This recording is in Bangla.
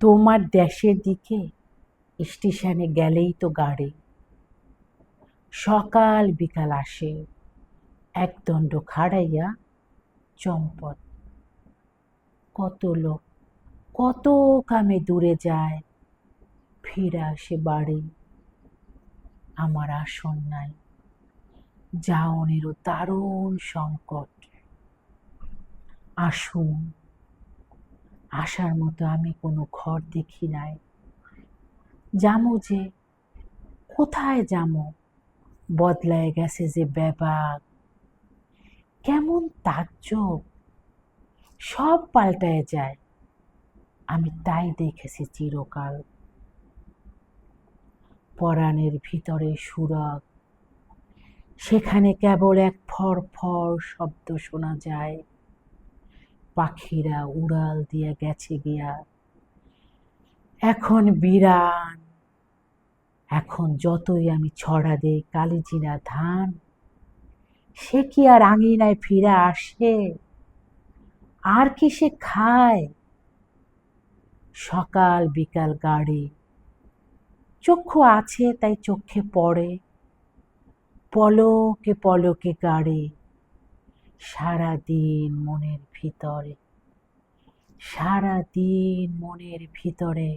তোমার দেশের দিকে স্টেশনে গেলেই তো গাড়ি। সকাল বিকাল আসে একদণ্ড খাড়াইয়া চম্পট। কত লোক, কত কামে দূরে যায়, ফিরে আসে বাড়ি। আমার আসন নাই, যাওনেরও দারুণ সংকট। আসুন। আসার মতো আমি কোনো ঘর দেখি নাই। যামো যে, কোথায় যামো বদলায় গেছে যে ব্যাপার? কেমন তাজ্জব। সব পাল্টায় যায়। আমি তাই দেখেছি চিরকাল। পরাণের ভিতরে সুরগ। সেখানে কেবল এক ফর ফর শব্দ শোনা যায়। পাখিরা উড়াল দিয়ে গেছে গিয়া। এখন বিরান, এখন যতই আমি ছড়া দেই কালিজিরা ধান, সে কি আর আঙিনায় ফিরে আসে? আর কি সে খায়? সকাল বিকাল গাড়ি, চক্ষু আছে তাই চোখে পড়ে, পলকে পলকে গাড়ি। সারা দিন মনের ভিতরে সারা দিন মনের ভিতরে